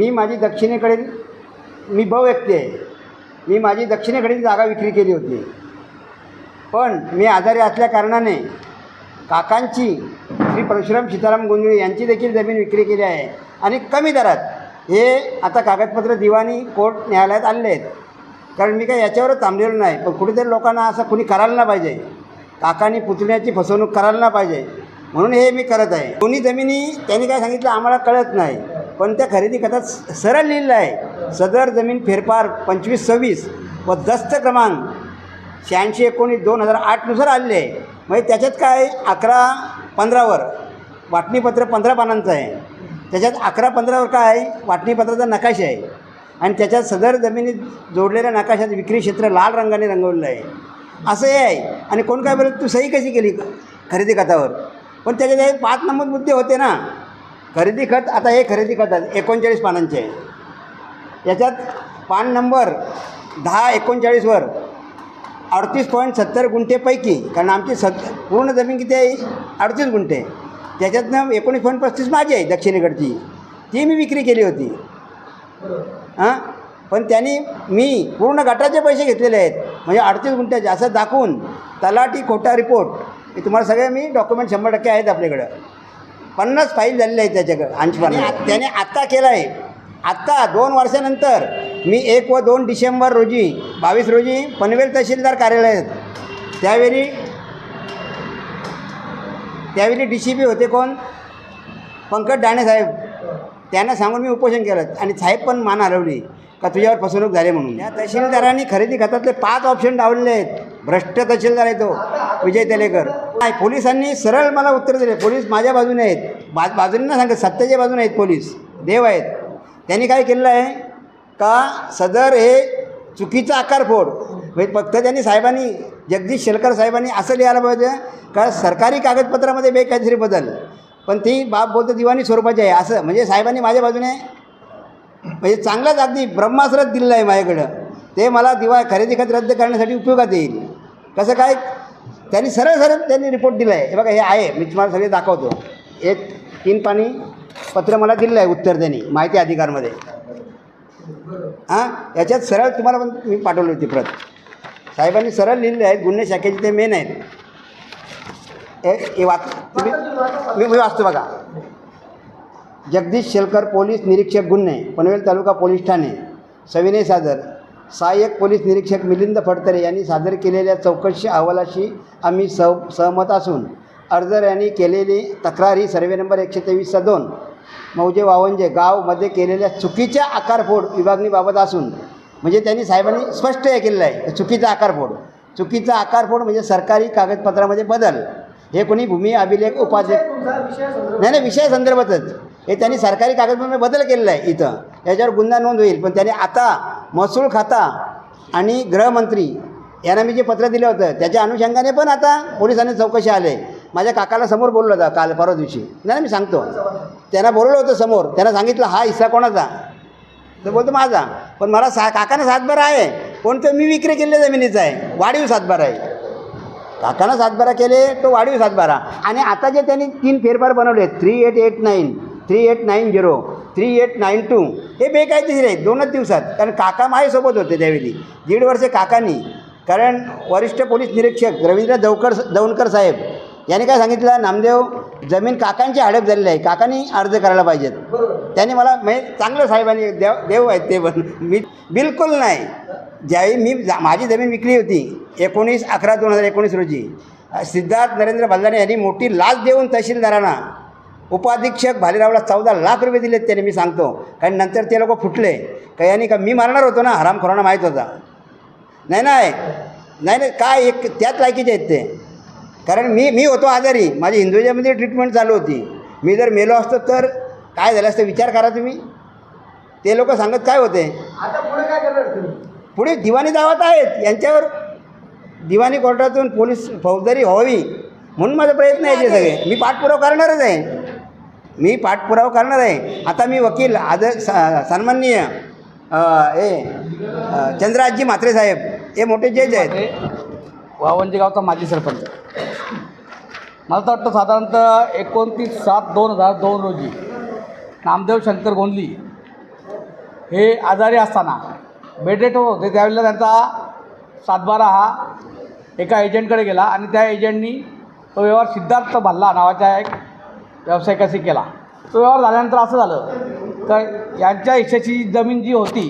मी माझी दक्षिणेकडील मी ब व्यक्ती आहे. मी माझी दक्षिणेकडील जागा विक्री केली होती. पण मी आजारी असल्या कारणाने काकांची श्री परशुराम सीताराम गोंधळे यांची देखील जमीन विक्री केली आहे. आणि कमी दरात हे आता कागदपत्र दिवाणी कोर्ट न्यायालयात आणले आहेत. कारण मी काय याच्यावरच थांबलेलो नाही. पण कुठेतरी लोकांना असं कुणी करायला ना पाहिजे. काकांनी पुतण्याची फसवणूक करायला ना पाहिजे. म्हणून हे मी करत आहे. दोन्ही जमिनी त्यांनी काय सांगितलं आम्हाला कळत नाही. पण त्या खरेदी खात्यात स- सरळ लिहिलेलं आहे. सदर जमीन फेरफार पंचवीस सव्वीस व दस्त क्रमांक शहाऐंशी एकोणीस दोन हजार आठनुसार आलेले आहे. म्हणजे त्याच्यात काय अकरा पंधरावर वाटणीपत्र पंधरा पानांचं आहे. त्याच्यात अकरा पंधरावर काय आहे? वाटणीपत्राचा नकाशा आहे. आणि त्याच्यात सदर जमिनीत जोडलेल्या नकाशात विक्री क्षेत्र लाल रंगाने रंगवलेलं आहे. असं हे आहे. आणि कोण काय बोलत तू सही कशी केली खरेदी खात्यावर पण त्याच्यात हे पाच नंबर मुद्दे होते ना. खरेदी खत आता हे खरेदी खत आहे एकोणचाळीस पानांचे. आहे याच्यात पान नंबर दहा एकोणचाळीसवर अडतीस पॉईंट सत्तर गुंठेपैकी कारण आमची सत पूर्ण जमीन किती आहे? अडतीस गुंठे. त्याच्यातनं एकोणीस पॉईंट पस्तीस माझी आहे दक्षिणेकडची. ती मी विक्री केली होती. हां? पण त्यांनी मी पूर्ण गटाचे पैसे घेतलेले आहेत. म्हणजे अडतीस गुंठ्याचे. असं दाखवून तलाठी खोटा रिपोर्ट. हे तुम्हाला सगळे मी डॉक्युमेंट शंभर टक्के आहेत आपल्याकडं. पन्नास फाईल झालेले आहेत त्याच्याकडं ऐंशी पन्नास त्याने आत्ता केलं आहे आत्ता दोन वर्षानंतर मी एक व दोन डिसेंबर रोजी बावीस रोजी पनवेल तहसीलदार कार्यालयात त्यावेळी त्यावेळी डी सी पी होते कोण? पंकज डाणे साहेब. त्यांना सांगून मी उपोषण केलं. आणि साहेब पण मान हलवली का तुझ्यावर फसवणूक झाली म्हणून. या तहसीलदारांनी खरेदी खात्यातले पाच ऑप्शन डावलेले आहेत. भ्रष्ट तहसीलदार आहे तो विजय तेलेकर. नाही पोलिसांनी सरळ मला उत्तर दिले. पोलीस माझ्या बाजूने आहेत. बा बाजूने ना सांगत सत्तेच्या बाजूने आहेत पोलीस. देव आहेत. त्यांनी काय केलेलं आहे? का सदर हे चुकीचा आकार फोड? म्हणजे फक्त त्यांनी साहेबांनी जगदीश शेलकर साहेबांनी असं लिहायला पाहिजे का सरकारी कागदपत्रामध्ये बेकायदेशीर बदल? पण ती बाब बोलतो दिवाणी स्वरूपाची आहे. असं. म्हणजे साहेबांनी माझ्या बाजूने म्हणजे चांगलाच अगदी ब्रह्मास्त्रच दिलेलं आहे माझ्याकडं. ते मला दिवा खरेदी खत रद्द करण्यासाठी उपयोगात येईल. कसं काय? त्यांनी सरळ सरळ त्यांनी रिपोर्ट दिला आहे हे बघा हे आहे. मी तुम्हाला सगळे दाखवतो. एक तीन पाणी पत्र मला दिलेलं आहे उत्तर त्यांनी माहिती अधिकारमध्ये. हां? याच्यात सरळ तुम्हाला पण मी पाठवली होती प्रत. साहेबांनी सरळ लिहिलेले आहेत गुन्हे शाखेचे ते मेन आहेत. हे वाच तुम्ही मी मी वाचतो बघा. जगदीश शेलकर पोलीस निरीक्षक गुन्हे पनवेल तालुका पोलीस ठाणे. सविनय सादर. सहाय्यक पोलीस निरीक्षक मिलिंद फडतरे यांनी सादर केलेल्या चौकशी अहवालाशी आम्ही सह सहमत असून अर्जर यांनी केलेली तक्रार ही सर्वे नंबर एकशे तेवीसचा दोन मौजे वावंजे गावमध्ये केलेल्या चुकीच्या आकारफोड विभागणीबाबत असून म्हणजे त्यांनी साहेबांनी स्पष्ट हे केलेलं आहे चुकीचा आकारफोड चुकीचा आकारफोड म्हणजे सरकारी कागदपत्रामध्ये बदल हे कोणी भूमी अभिलेख उपाध्यक्ष नाही नाही विषय संदर्भातच हे त्यांनी सरकारी कागदपत्रामध्ये बदल केलेला आहे इथं याच्यावर गुन्हा नोंद होईल पण त्यांनी आता महसूल खाता आणि गृहमंत्री यांना मी जे पत्र दिलं होतं त्याच्या अनुषंगाने पण आता पोलिसांनी चौकशी आले. माझ्या काकाला समोर बोललो होता काल परवा दिवशी. नाही मी सांगतो. त्यांना बोलवलं होतं समोर. त्यांना सांगितलं हा हिस्सा कोणाचा? तर बोलतो माझा. पण मला सा काकानं सातबारा आहे. पण तो मी विक्री केलेल्या जमिनीचा आहे. वाढीव सातबारा आहे. काकानं सातबारा केले तो वाढीव सातबारा. आणि आता जे त्यांनी तीन फेरफार बनवले three eight eight nine three eight nine zero three eight nine two. हे बेकायदेशीर आहे दोनच दिवसात. कारण काका माझ्यासोबत होते त्यावेळी. दीड वर्षे काकांनी. कारण वरिष्ठ पोलीस निरीक्षक रवींद्र दवकर दौनकर साहेब यांनी काय सांगितलं? नामदेव जमीन काकांची हडप झालेली आहे. काकांनी अर्ज करायला पाहिजेत. त्यांनी मला म्हणजे चांगलं साहेबांनी देव देव आहेत ते पण. मी बिलकुल नाही. ज्यावेळी मी जा माझी जमीन विकली होती एकोणीस अकरा दोन हजार एकोणीस रोजी सिद्धार्थ नरेंद्र बल्लाने यांनी मोठी लाच देऊन तहसीलदारांना उपाधीक्षक भालेरावला चौदा लाख रुपये दिलेत त्याने मी सांगतो. कारण नंतर ते लोक फुटले. का यांनी का मी मारणार होतो ना? हरामखोरांना माहीत होता. नाही नाही. नाही नाही. काय एक त्याच लायकीचे आहेत ते. कारण मी मी होतो आजारी. माझी हिंदुजामध्ये ट्रीटमेंट चालू होती. मी जर मेलो असतो तर काय झालं असतं विचार करा तुम्ही. ते लोक सांगत काय होते? आता पुढे काय करणार तुम्ही? पुढे दिवाणी दावात आहेत. यांच्यावर दिवाणी कोर्टातून पोलीस फौजदारी व्हावी म्हणून माझा प्रयत्न आहे ते सगळे. मी पाठपुरावा करणारच आहे. मी पाठपुरावा करणार आहे. आता मी वकील आदर स- सन्माननीय ए हे चंद्रराजजी म्हात्रे साहेब हे मोठे जज आहेत. वावंजी गावचा माजी सरपंच. मला तर वाटतं साधारणतः एकोणतीस सात दोन हजार दोन रोजी नामदेव शंकर गोंदली हे आजारी असताना बेडेट होते त्यावेळेला त्यांचा सातबारा हा एका एजंटकडे गेला आणि त्या एजंटनी तो व्यवहार सिद्धार्थ भल्ला नावाच्या एक व्यावसायिकाशी केला? तो व्यवहार झाल्यानंतर असं झालं तर यांच्या हिश्श्याची जमीन जी होती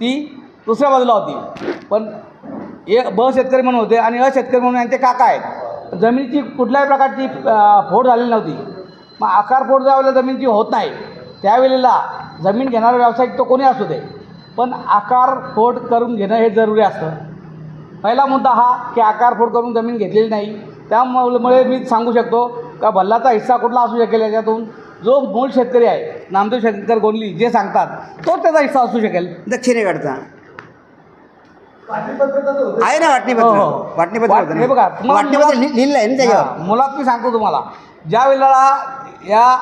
ती दुसऱ्या बाजूला होती. पण ए ब शेतकरी म्हणून होते आणि अ शेतकरी म्हणून यांचे काका आहेत. जमिनीची कुठल्याही प्रकारची फोड झालेली नव्हती. मग आकार फोड ज्यावेळेला जमिनीची होत नाही त्यावेळेला जमीन घेणारा व्यावसायिक तो कोणी असू दे. पण आकार फोड करून घेणं हे जरुरी असतं. पहिला मुद्दा हा की आकार फोड करून जमीन घेतलेली नाही. त्यामुळे मी सांगू शकतो का भल्लाचा हिस्सा कुठला असू शकेल याच्यातून? जो मूळ शेतकरी आहे नामदेव शंकर गोंडली जे सांगतात तोच त्याचा हिस्सा असू शकेल. दक्षिणेकडचा. आहे ना वाटणीपत्र? हो, हो. वाटणीपत्र हे बघा, वाटणीपत्र लिहिलं आहे ना त्याच्यावर? मुळात मी सांगतो तुम्हाला ज्या वेळेला या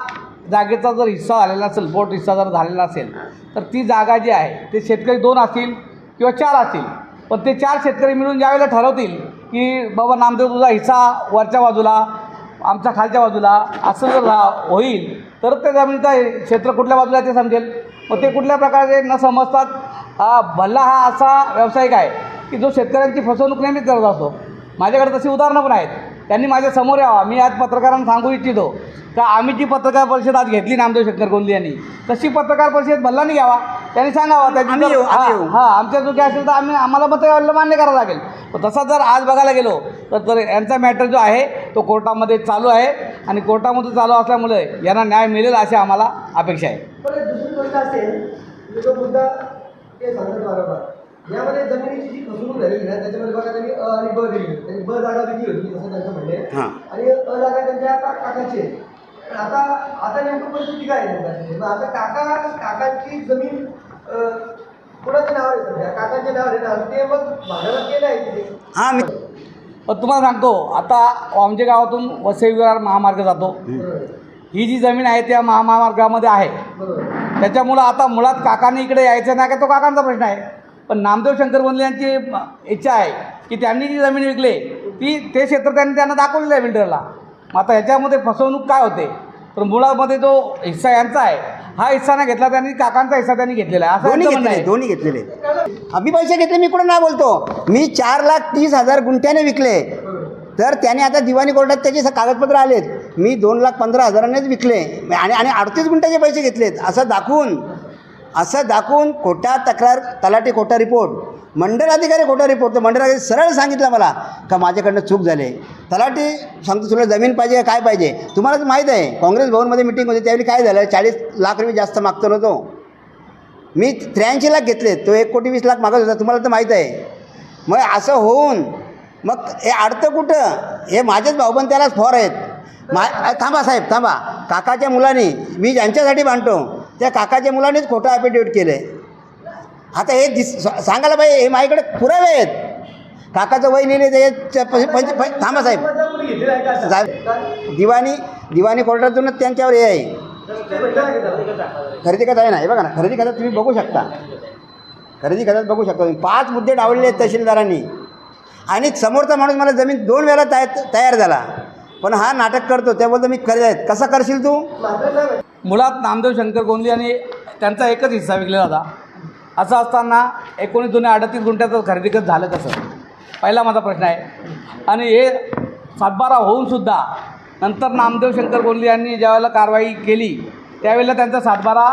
जागेचा जर हिस्सा झालेला असेल पोट हिस्सा जर झालेला असेल तर ती जागा जी आहे ते शेतकरी दोन असतील किंवा चार असतील. पण ते चार शेतकरी मिळून ज्यावेळेला ठरवतील की बाबा नामदेव तुझा हिस्सा वरच्या बाजूला आमच्या खालच्या बाजूला असं जर रा- होईल तर त्या जमिनीचा क्षेत्र कुठल्या बाजूला आहे ते समजेल. मग ते कुठल्या प्रकारे न समजतात? हा भल्ला हा असा व्यावसायिक आहे की जो शेतकऱ्यांची फसवणूक नेहमीच करत असतो. माझ्याकडे तशी उदाहरणं पण आहेत. त्यांनी माझ्यासमोर यावं. मी आज पत्रकारांना सांगू इच्छितो. का आम्ही जी पत्रकार परिषद आज घेतली नामदेव शंकर गोंदी यांनी तशी पत्रकार परिषद भल्लानी घ्यावा. त्यांनी सांगावं त्याची आम्ही हां. हां आमच्या चुकी असेल तर आम्ही आम्हाला मत मान्य करावं लागेल. पण तसा जर आज बघायला गेलो तर तर यांचा मॅटर जो आहे तो कोर्टामध्ये चालू आहे. आणि कोर्टामध्ये चालू असल्यामुळे यांना न्याय मिळेल अशी आम्हाला अपेक्षा आहे. यामध्ये जमिनीची जी फसवणूक झालेली ना त्याच्यामध्ये बघा त्यांनी अ आणि ब दिली त्यांनी ब जागा विकली होती असं त्यांचं म्हणणे. हां. आणि अ जागा त्यांच्या का- काकाची आहे. पण आता आता नेमकं परिस्थिती काय आहे? मग आता काका काकांची जमीन अ, नावावर आहे सध्या? काकांच्या नावावर आहे ना ते मग भाड्यावर केलं आहे तिथे. हां मी पण तुम्हाला सांगतो आता आमच्या गावातून वसई विरार महामार्ग जातो. बरोबर. ही जी जमीन आहे त्या महामार्गामध्ये आहे. बरोबर. त्याच्यामुळं आता मुळात काकांनी इकडे यायचं नाही का तो काकांचा प्रश्न आहे. पण नामदेव शंकर बोंदले यांची इच्छा आहे की त्यांनी जी जमीन विकली ती ते क्षेत्र त्यांनी त्यांना दाखवलेलं आहे बिल्डरला. मग आता ह्याच्यामध्ये फसवणूक काय होते? तर मुळामध्ये जो हिस्सा यांचा आहे हा हिस्सा नाही घेतला त्यांनी काकांचा हिस्सा त्यांनी घेतलेला आहे. असं दोन्ही घेतलेले आहे. दोन्ही घेतलेले. आम्ही पैसे घेतले मी कुठं ना बोलतो. मी चार लाख तीस हजार गुंठ्याने विकले. तर त्याने आता दिवाणी कोर्टात त्याचे कागदपत्र आलेत. मी दोन लाख पंधरा हजारानेच विकले. आणि आणि अडतीस गुंठ्याचे पैसे घेतलेत. असं दाखवून असं दाखवून खोटा तक्रार तलाठी खोटा रिपोर्ट मंडल अधिकारी खोटा रिपोर्ट तर मंडल अधिकारी सरळ सांगितलं मला का माझ्याकडनं चूक झाली? तलाठी सांगतो तुला जमीन पाहिजे काय पाहिजे? तुम्हालाच माहीत आहे काँग्रेस भवनमध्ये मिटिंग होती त्यावेळी काय झालं? चाळीस लाख रुपये जास्त मागतो नव्हतो मी त्र्याऐंशी लाख घेतले तो एक कोटी वीस लाख मागत होता तुम्हाला तर माहीत आहे. मग असं होऊन मग हे अडतं कुठं? हे माझेच भाऊबंद त्यालाच फॉर आहेत. मा थांबा साहेब थांबा. काकाच्या मुलांनी मी ज्यांच्यासाठी बांधतो त्या काकाच्या मुलानेच खोटं ॲफिडेविट केलं आहे आता हे दिस सांगायला पाहिजे हे माझ्याकडे पुरावे आहेत. काकाचं वय लिहिले ते पंच थांबा साहेब. साहेब दिवाणी दिवाणी कोर्टातूनच त्यांच्यावर हे आहे. खरेदी खत आहे ना हे बघा ना खरेदी खतात तुम्ही बघू शकता. खरेदी खतात बघू शकता तुम्ही. पाच मुद्दे डावलेले आहेत तहसीलदारांनी. आणि समोरचा माणूस मला जमीन दोन वेळा तयार तयार झाला. पण हा नाटक करतो त्या बोलतो मी करेल कसं करशील तू. मुळात नामदेव शंकर गोंदली आणि त्यांचा एकच हिस्सा विकलेला होता असं असताना एकोणीस जुने अडतीस गुंठ्याचं खरेदी खत झालं कसं पहिला माझा प्रश्न आहे. आणि हे सातबारा होऊनसुद्धा नंतर नामदेव शंकर गोंदली यांनी ज्यावेळेला कारवाई केली त्यावेळेला त्यांचा सातबारा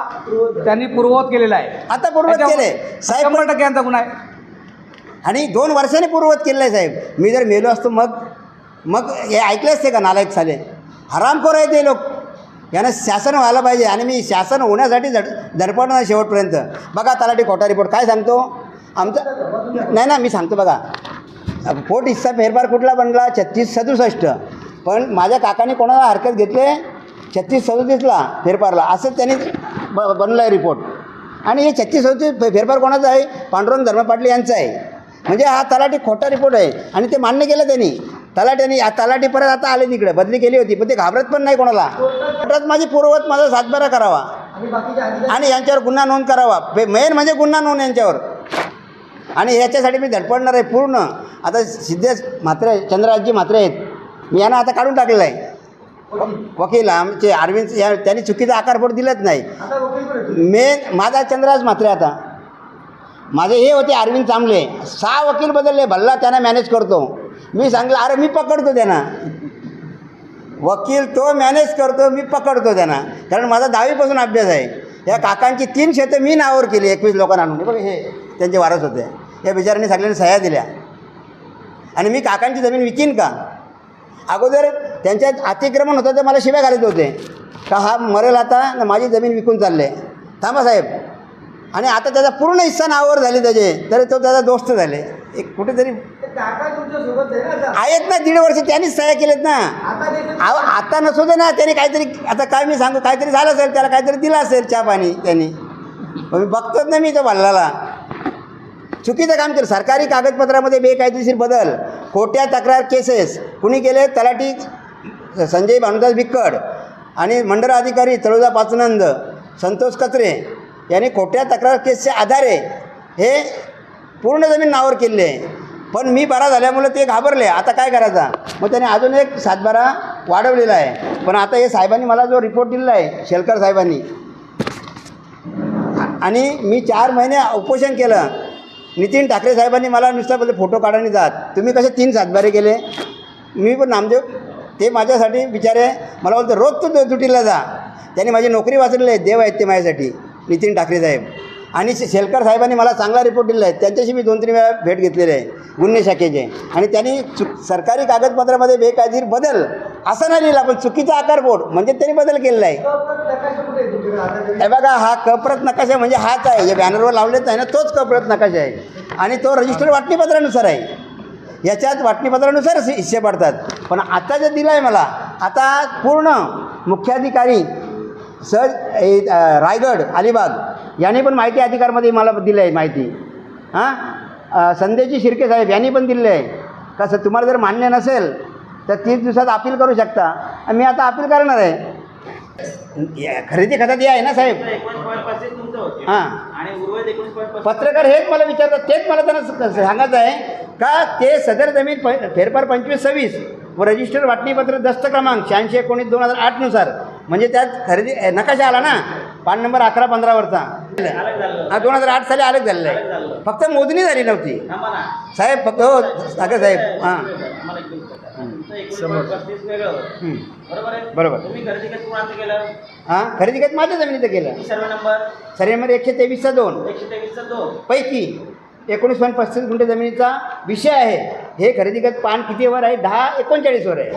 त्यांनी पूर्ववत केलेला आहे. आता पूर्वत त्याच्यामुळे केले साहेब शंभर टक्के यांचा गुन्हा आहे. आणि दोन वर्षांनी पूर्वत केलेलं आहे साहेब. मी जर मेलो असतो मग मग हे ऐकले असते का नालायक साले हरामखोर आहे ते लोक. यानं शासन व्हायला पाहिजे आणि मी शासन होण्यासाठी झड धडपडणार शेवटपर्यंत. बघा तलाठी खोटा रिपोर्ट काय सांगतो? आमचा नाही ना मी सांगतो बघा. पोट हिस्सा फेरफार कुठला बनला? छत्तीस सदुसष्ट. पण माझ्या काकाने कोणाला हरकत घेतले? छत्तीस सदोतीसला फेरफारला. असं त्यांनी ब बनलं आहे रिपोर्ट आणि हे छत्तीस सदतीस फेरफार कोणाचा आहे? पांडुरंग धर्म पाटील यांचा आहे. म्हणजे हा तलाठी खोटा रिपोर्ट आहे. आणि ते मान्य केलं त्यांनी. तलाट्यांनी आ- तलाठी परत आता आले तिकडे. बदली केली होती पण ते घाबरत पण नाही कोणाला. परत माझी पूर्ववत माझा सातबारा करावा. आणि यांच्यावर गुन्हा नोंद करावा. मेन म्हणजे गुन्हा नोंद यांच्यावर. आणि याच्यासाठी मी धडपडणार आहे पूर्ण. आता सिद्धेश म्हात्रे चंद्रराजजी म्हात्रे आहेत. मी यांना आता काढून टाकलेलं आहे. वकील आमचे अरविंद या त्यांनी चुकीचा आकारपोट दिलंच नाही. मेन माझा चंद्राज म्हात्रे आता. माझे हे होते अरविंद चांबले सहा वकील बदलले भल्ला त्यांना मॅनेज करतो. मी सांगलं अरे मी पकडतो त्यांना. वकील तो मॅनेज करतो मी पकडतो त्यांना. कारण माझा दहावीपासून अभ्यास आहे. या काकांची तीन शेतं मी नावावर केली एकवीस लोकांना आणून. बघ हे त्यांचे वारस होते. या बिचारांनी सगळ्यांनी सह्या दिल्या. आणि मी काकांची जमीन विकीन का? अगोदर त्यांच्यात अतिक्रमण होतं तर मला शिव्या घालत होते. का हा मरेल आता न माझी जमीन विकून चालले. थांबा साहेब. आणि आता त्याचा पूर्ण हिस्सा नावावर झाले त्याचे. तर तो त्याचा दोस्त झाले. एक कुठेतरी आहे आहेत ना दीड वर्ष त्यांनीच सह्या केलेत ना. अहो आता नसू दे ना त्याने काहीतरी आता काय मी सांगू काहीतरी झालं असेल त्याला काहीतरी दिलं असेल चहा पाणी त्यांनी. मी बघतोच ना मी तो भल्लाला चुकीचं काम केलं. सरकारी कागदपत्रामध्ये बेकायदेशीर बदल खोट्या तक्रार केसेस कुणी केले? तलाठी संजय भानुदास बिक्कड आणि मंडळ अधिकारी तळोजा पाचनंद संतोष कचरे यांनी खोट्या तक्रार केसच्या आधारे हे पूर्ण जमीन नावावर केले पण मी बरा झाल्यामुळे ते घाबरले. आता काय करायचा? मग त्याने अजून एक सातबारा वाढवलेला आहे. पण आता हे साहेबांनी मला जो रिपोर्ट दिलेला आहे शेलकर साहेबांनी. आणि मी चार महिने उपोषण केलं. नितीन ठाकरे साहेबांनी मला नुसता बोलले फोटो काढायला जात. तुम्ही कसे तीन सातबारे केले? मी पण नामदेव ते माझ्यासाठी बिचारे मला बोलतो रोज तू तुटीला जा. त्यांनी माझी नोकरी वाचलेली आहे. देव आहेत ते माझ्यासाठी. नितीन ठाकरे साहेब. आणि शेलकर साहेबांनी मला चांगला रिपोर्ट दिलेला आहे. त्यांच्याशी मी दोन तीन वेळा भेट घेतलेली आहे गुन्हे शाखेचे. आणि त्यांनी चुक सरकारी कागदपत्रामध्ये बेकायदेशीर बदल असं नाही लिहिला पण चुकीचा आकार बोर्ड म्हणजे त्यांनी बदल केलेला आहे. हे बघा हा कप्रत नकाशा म्हणजे हाच आहे. जे बॅनरवर लावलेच आहे ना तोच कप्रत नकाशा आहे. आणि तो रजिस्टर वाटणीपत्रानुसार आहे. याच्यात वाटणीपत्रानुसार हिस्से पडतात. पण आता जे दिलं आहे मला आता पूर्ण मुख्याधिकारी सर ए- रायगड अलिबाग यांनी पण माहिती अधिकारमध्ये मला दिलं आहे माहिती. हां? अ, शिर्के साहेब यांनी पण दिलेलं आहे कसं तुम्हाला जर मान्य नसेल तर तीस दिवसात अपील करू शकता. मी आता अपील करणार आहे. या- खरेदी खतात या आहे ना साहेब? हां. पत्रकार हेच मला विचारतात तेच मला त्यांना सांगायचं आहे. का ते सदर जमीन फेरफार पंचवीस सव्वीस व रजिस्टर वाटणीपत्र दस्त क्रमांक शहाऐंशी एकोणीस दोन हजार आठनुसार म्हणजे त्यात खरेदी नकाशा आला ना? पान नंबर अकरा पंधरावरचा हा दोन हजार आठ साली अलग झालेला आहे. फक्त मोजणी झाली नव्हती. साहेब फक्त हो सागर साहेब हां. बरोबर आहे? बरोबर. तुम्ही खरेदी कसं कोणाचं केलं? हां खरेदी करत माझ्या जमिनीचं केलं? सर्व नंबर? सरी नंबर एकशे तेवीसचा दोन. एकशे तेवीसचा दोन. पैकी. एकोणीस पॉईंट पस्तीस गुंठे जमिनीचा विषय आहे. हे खरेदी करत पान कितीवर आहे? दहा एकोणचाळीसवर आहे.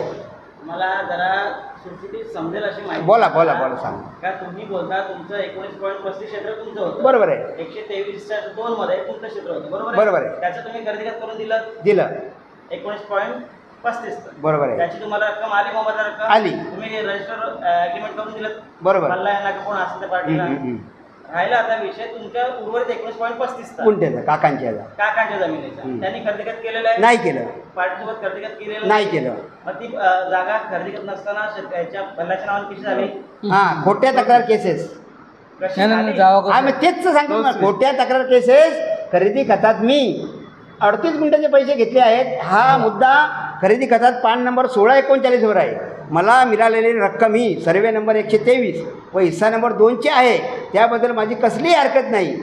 मला जरा सुटसुटीत समजेल अशी माहिती. बोला. बोला, बोला, सांगा. का तुम्ही बोलता तुमचं एकोणीस पॉईंट पस्तीस क्षेत्र तुमचं होतं. बरोबर आहे. एकशे तेवीसच्या दोन मध्ये तुमचं क्षेत्र होतं. बरोबर बरोबर आहे. त्याचं तुम्ही खरेदी करून दिलं? दिलं. एकोणीस पॉईंट पस्तीस बरोबर आहे. त्याची तुम्हाला रक्कम आली मोबदला रक्कम? आली. तुम्ही रजिस्टर अग्रीमेंट करून दिलं? बरोबर. मला यांना कोण त्या हं, पार्टीला. राहिला आता विषय तुमच्या उर्वरित एकोणीस पॉईंट पस्तीस गुंठ्याचा काकांच्या याचा काकांच्या जमिनीचा. त्यांनी खरेदी खत केलेलं आहे? नाही केलं. पार्टीसोबत खरेदी खत केलेलं नाही केलं. मग ती अं, जागा खरेदी करत नसताना शेतकऱ्याच्या बल्ल्याच्या नावाने कशी झाली? हां खोट्या तक्रार केसेस. कशी नाही, नाही, झाली? जावा हा मग तेच तर सांगतो ना खोट्या तक्रार केसेस खरेदी खतात मी अडतीस गुंठ्याचे पैसे घेतले आहेत. हा मुद्दा खरेदी खतात पान नंबर सोळा एकोणचाळीसवर आहे. मला मिळालेली रक्कम ही सर्वे नंबर एकशे तेवीस व हिस्सा नंबर दोनचे आहे त्याबद्दल माझी कसलीही हरकत नाही.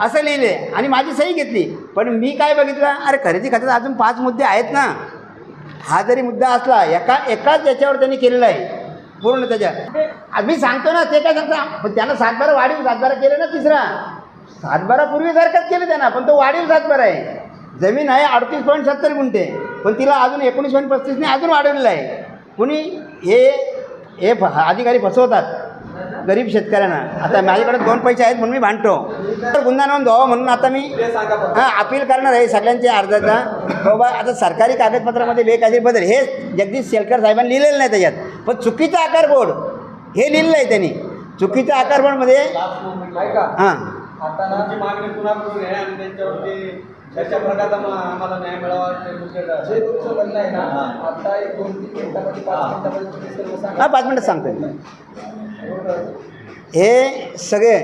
असं लिहिले आणि माझी सही घेतली. पण मी काय बघितलं? अरे खरेदी खात्यात अजून पाच मुद्दे आहेत ना. हा जरी मुद्दा असला एका एकाच याच्यावर त्यांनी केलेला आहे. पूर्ण त्याच्यात. मी सांगतो ना ते काय सांगता? पण त्यानं सातबारा वाढीव सातबारा केलं ना तिसरा. सातबारा सारखंच केलं त्यानं पण तो वाढीव सातबारा आहे. जमीन आहे अडतीस पॉईंट सत्तर गुंठे पण तिला अजून एकोणीस पॉईंट पस्तीसने अजून वाढवलेलं आहे. कुणी हे हे अधिकारी फसवतात गरीब शेतकऱ्यांना. आता माझ्याकडे दोन पैसे आहेत म्हणून मी भांडतो. तर गुन्हा नोंद व्हावा म्हणून आता मी हां अपील करणार आहे सगळ्यांच्या अर्जाचा. बाबा आता सरकारी कागदपत्रामध्ये बेकायदेशीर बदल. हे जगदीश शेलकर साहेबांनी लिहिलेलं नाही त्याच्यात. पण चुकीचा आकार बोर्ड हे लिहिलेलं आहे त्यांनी. चुकीच्या आकार बोर्डमध्ये हां. त्याच्या प्रकारचा म- आम्हाला न्याय मिळावा जे तुमचं म्हणणं आहे ना आता एक दोन तीन मिनिटामध्ये पाच मिनिटामध्ये तुम्ही सर्व सांगा. हां पाच मिनटं सांगतो. हे सगळे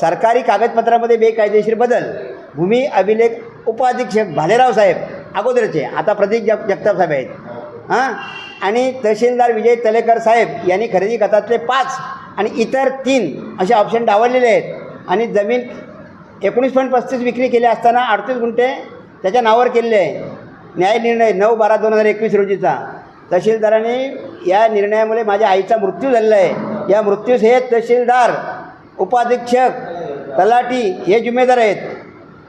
सरकारी कागदपत्रामध्ये बेकायदेशीर बदल. भूमी अभिलेख उपअधीक्षक भालेराव साहेब अगोदरचे आता प्रदीप जग जगताप साहेब आहेत. हां? आणि तहसीलदार विजय तलेकर साहेब यांनी खरेदी खतातले पाच आणि इतर तीन असे ऑप्शन डावललेले आहेत. आणि जमीन एकोणीस पॉईंट पस्तीस विक्री केली असताना अडतीस गुंठे त्याच्या नावावर केलेले आहे. न्याय निर्णय नऊ बारा दोन हजार एकवीस रोजीचा. तहसीलदाराने या निर्णयामुळे माझ्या आईचा मृत्यू झालेला आहे. या मृत्यूस हे तहसीलदार उपाधीक्षक तलाठी हे जिम्मेदार आहेत.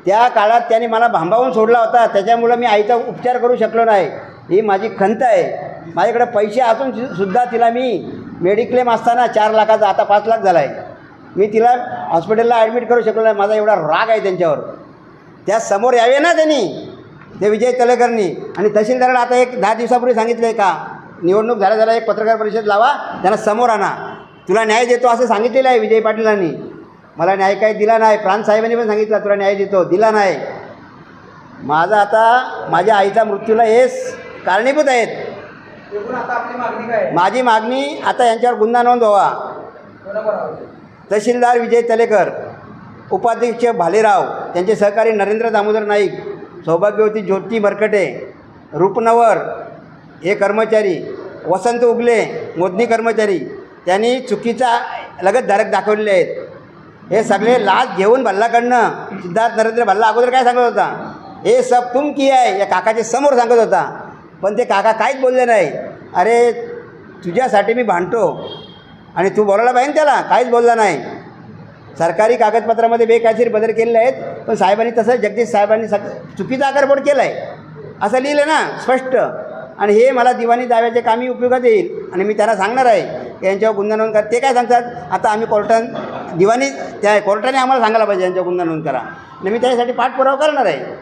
त्या काळात त्यांनी मला भांबावून सोडला होता. त्याच्यामुळं मी आईचा उपचार करू शकलो नाही. ही माझी खंत आहे. माझ्याकडे पैसे असून सु- सुद्धा तिला मी मेडिक्लेम असताना चार लाखाचा आता पाच लाख झाला आहे मी तिला हॉस्पिटलला ॲडमिट करू शकलो नाही. माझा एवढा राग आहे त्यांच्यावर. त्या समोर यावे ना त्यांनी ते विजय तलेकरनी. आणि तहसीलदाराला आता एक दहा दिवसापूर्वी सांगितलं आहे का निवडणूक झाल्या झाल्या एक पत्रकार परिषद लावा त्यांना समोर आणा. तुला न्याय देतो असं सांगितलेलं आहे विजय पाटीलांनी. मला न्याय काही दिला नाही. प्रांत साहेबांनी पण सांगितलं तुला न्याय देतो. दिला नाही. माझा आता माझ्या आईचा मृत्यूला हेच कारणीभूत आहेत. माझी मागणी आता यांच्यावर गुन्हा नोंद व्हावा? तहसीलदार विजय तलेकर उपाध्यक्ष भालेराव त्यांचे सहकारी नरेंद्र दामोदर नाईक सौभाग्यवती ज्योती मरकटे रूपनवर हे कर्मचारी वसंत उगले मोदनी कर्मचारी त्यांनी चुकीचा लगतधारक दाखवलेले आहेत. हे सगळे लाच घेऊन भल्लाकडनं सिद्धार्थ नरेंद्र भल्ला अगोदर काय सांगत होता? हे सब तुम की आहे या काकाच्या समोर सांगत होता. पण ते काका काहीच बोलले नाही. अरे तुझ्यासाठी मी भांडतो. आणि तू बोलायला पाहिजे त्याला काहीच बोलला नाही. सरकारी कागदपत्रामध्ये बेकायदेशीर बदल केलेले आहेत पण साहेबांनी तसं जगदीश साहेबांनी सग चुकीचा आकारपोट केला आहे असं लिहिलं ना स्पष्ट. आणि हे मला दिवाणी दाव्याच्या कामी उपयोगात येईल. आणि मी त्यांना सांगणार आहे की यांच्यावर गुन्हा नोंद करा. ते काय सांगतात? आता आम्ही कोर्टात दिवाणी त्या कोर्टाने आम्हाला सांगायला पाहिजे यांच्यावर गुन्हा नोंद करा. आणि मी त्याच्यासाठी पाठपुरावा करणार आहे.